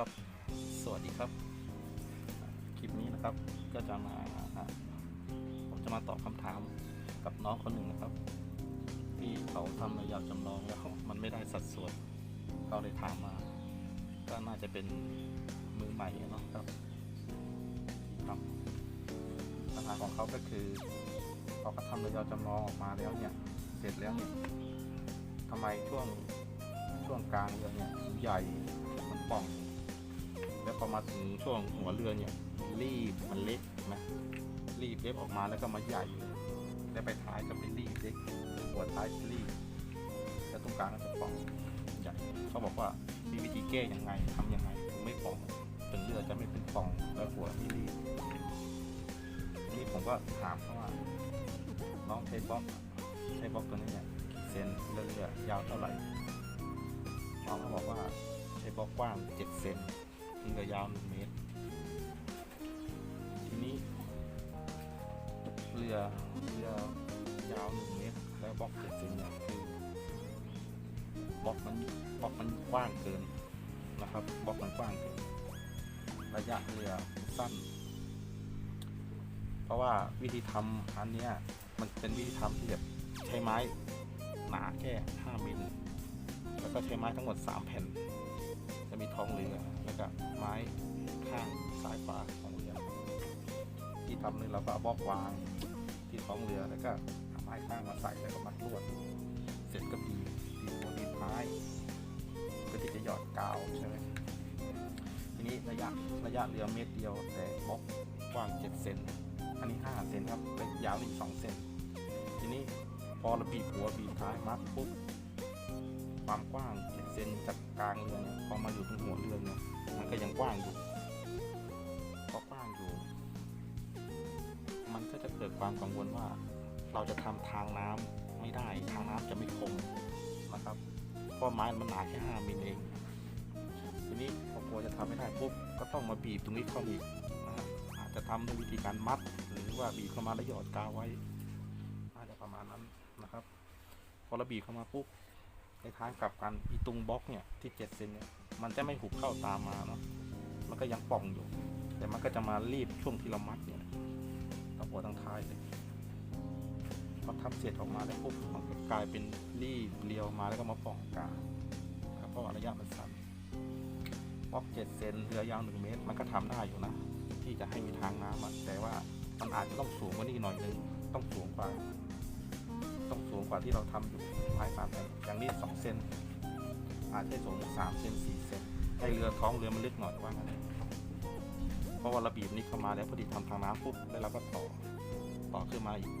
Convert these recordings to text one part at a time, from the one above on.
ครับ สวัสดีครับ คลิปนี้นะครับก็จะมาผมจะมาตอบคำถามกับน้องคนหนึ่งนะครับ ที่เขาทำระยะจำลองแล้วมันไม่ได้สัดส่วนเขาเลยถามมา ก็น่าจะเป็นมือใหม่เนาะครับครับปัญหาของเขาก็คือเขาก็ทำระยะจำลองออกมาแล้วเนี่ย เสร็จแล้วเนี่ยทำไมช่วงช่วงกลางเรือเนี่ยใหญ่มันป่อง พอมาถึงช่วงหัวเรือเนี่ยรีบมันเล็กนะรีบเล็กออกมาแล้วก็มาใหญ่แล้วไปท้ายก็เป็นรีบเล็กหัวท้ายรีบแล้วตรงกลางก็จะป่องใหญ่เขาบอกว่ามีวิธีแก้ยังไงทำยังไงถึงไม่ป่องถึงเรือจะไม่เป็นป่องแล้วหัวไม่รีบนี้ผมก็ถามเขาว่าน้องใช้บล็อกใช้บล็อกตัวนี้เนี่ยเซนเรือเรือยาวเท่าไหร่น้องเขาบอกว่าใช้บล็อกกว้าง 7 เซน เรือยาว1เมตร ทีนี้เรือเรือยาว1เมตร แล้วบล็อก7เซนเนี่ยคือบล็อกมันบล็อกมันกว้างเกินนะครับบล็อกมันกว้างเกินระยะเรือสั้น เพราะว่าวิธีทำอันเนี้ยมันเป็นวิธีทำที่แบบใช้ไม้หนาแค่ 5มิลแล้วก็ใช้ไม้ทั้งหมด 3 แผ่น จะมีท้องเรือ แล้วก็ไม้ข้างซ้ายขวาของเรือที่ทำนี่เราก็เอาบล็อกวางที่ท้องเรือแล้วก็เอาไม้ข้างมาใส่แล้วก็มัดลวด เสร็จก็บีบบีบหัวบีบท้ายเพื่อที่จะหยอดกาวใช่ไหมทีนี้ระยะระยะเรือเมตรเดียว แต่บล็อกกว้าง7เซนอันนี้5เซนครับและยาวอีก2เซนทีนี้พอเราบีบหัวบีบท้ายมัดปุ๊บความกว้าง7เซนจากกลางเรือเนี่ยพอมาอยู่ตรงหัวเรือเนี่ยมันก็ยังกว้างอยู่พอกว้างอยู่ มันก็จะเกิดความกังวลว่า เราจะทำทางน้ำไม่ได้ทางน้ำจะไม่คมนะครับเพราะไม้มันหนาแค่5มิลเอง ทีนี้พอกลัวจะทำไม่ได้ปุ๊บก็ต้องมาบีบตรงนี้เข้ามาอีกนะฮะอาจจะทำด้วยวิธีการมัด หรือว่าบีบเข้ามาแล้วหยอดกาวไว้น่าจะประมาณนั้นนะครับ พอเราบีบเข้ามาปุ๊บ ในทางกลับกันอีตุงบล็อกเนี่ยที่7เซนเนี่ยมันจะไม่หุบเข้าตามมาเนาะมันก็ยังป่องอยู่ แต่มันก็จะมารีบช่วงที่เรามัดเนี่ยตั้งหัวตั้งท้ายเลยพอทำเสร็จออกมาแล้วปุ๊บมันก็กลายเป็นรีบเรียวมาแล้วก็มาป่องกลางครับเพราะระยะมันสั้นบล็อก7เซนเรือยาว1เมตร มันก็ทำได้อยู่นะ ที่จะให้มีทางน้ำแต่ว่ามันอาจจะต้องสูงกว่านี้หน่อยนึงต้องสูงกว่า ต้องสูงกว่าที่เราทำอยู่ไม้สามแผ่นอย่างนี้สองเซนอาจจะสูงสามเซนสี่เซนให้เรือท้องเรือมันลึกหน่อยว่างั้นเพราะว่าเราบีบนี้เข้ามาแล้วพอดีทำทางน้ำปุ๊บแล้วเราก็ต่อต่อขึ้นมาอีก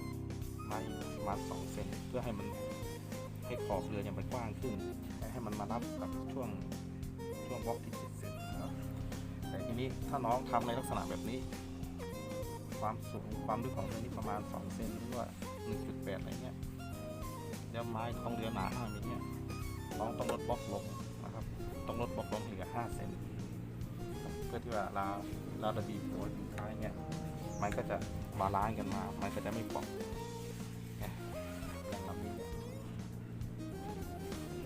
มาอีกประมาณสองเซนเพื่อให้มันให้ขอบเรือเนี่ยมันกว้างขึ้น ให้มันมารับกับช่วงช่วงบล็อกที่เจ็ดเซนนะครับแต่ทีนี้ถ้าน้องทำในลักษณะแบบนี้ ความสูงความลึกของเรือนี่ประมาณ2เซนหรือว่า 1.8อะไรเงี้ย แล้วไม้ของเรือหนา5มิลเนี่ยน้องต้องลดบล็อกลงนะครับ ต้องลดบล็อกลงเหลือ5เซนเพื่อที่ว่าเราเราจะบีบหัวบีบท้ายเนี่ยมันก็จะบาลานซ์กันมา มันก็จะไม่ป่องเนี่ยอย่างลำนี้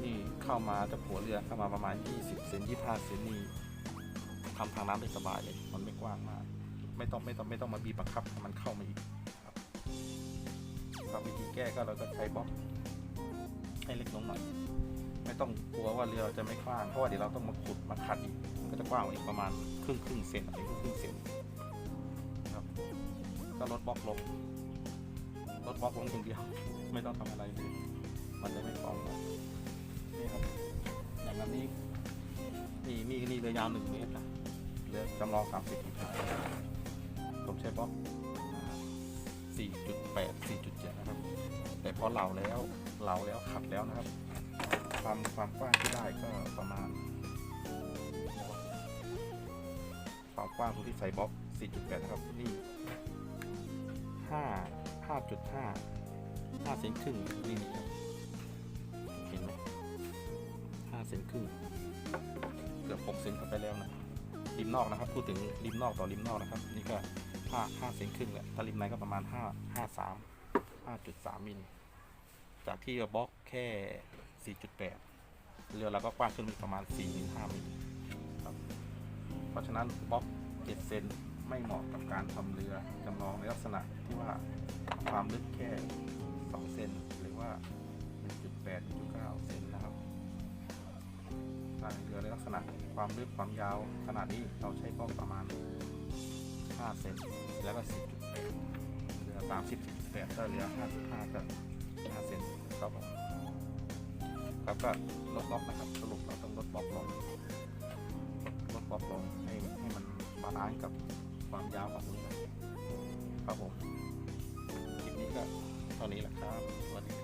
เนี่เข้ามาจากหัวเรือเข้ามาประมาณ 20 เซน25 เซนนี่ทำทางน้ำได้สบายเลย มันไม่กว้างมาก ไม่ต้องไม่ต้องไม่ต้องมาบีบบังคับให้มันเข้ามาอีก ครับครับวิธีแก้ก็เราก็ใช้บล็อกให้เล็กลงหน่อย ไม่ต้องกลัวว่าเรือเราจะไม่กว้างเพราะว่าเดี๋ยวเราต้องมาขุดมาขัดอีกมันก็จะกว้างอีกประมาณครึ่งครึ่งเซนอะไรครึ่งครึ่งเซนครับก็ลดบล็อกลงลดบล็อกลงอย่างเดียว ไม่ต้องทำอะไรเลยมันจะไม่ฟองนะนี่ครับอย่างนั้นนี้นี่นี่นี่เรือยาวหนึ่งเมตรนะเรือจำลองสามสิบผมใช้บล็อก 4.8 4.7 นะครับ แต่พอเหลาแล้วเหลาแล้วขัดแล้วนะครับ ความความกว้างที่ได้ก็ประมาณ ความกว้างตรงที่ใส่บล็อก 4.8 นะครับนี่ 5 5.5 5เซนครึ่งนี่นี่เห็นไหม5เซนครึ่งเกือบ 6 เซนเข้าไปแล้วนะริมนอกนะครับ พูดถึงริมนอกต่อริมนอกนะครับ นี่ก็ ห้าห้าเซนครึ่งแหละถ้าริมในก็ประมาณห้าห้าสามห้าจุดสามมิล จากที่บล็อกแค่สี่จุดแปดเรือเราก็กว้างขึ้นประมาณสี่มิลห้ามิลครับเพราะฉะนั้นบล็อก7เซนไม่เหมาะกับการทำเรือจำลองในลักษณะที่ว่าความลึกแค่2เซนหรือว่า1.8 1.9เซนนะครับถ้าเรือในลักษณะความลึกความยาวขนาดนี้เราใช้บล็อกประมาณ 5เซนแล้วก็10.8เรือ30 18ถ้าเรือ55ก็5เซนครับผมครับก็ลดบล็อกนะครับสรุปเราต้องลดบล็อกลงลดบล็อกลงให้ให้มันบาลานซ์กับความยาวของเรือครับผมคลิปนี้ก็เท่านี้แหละครับสวัสดีครับ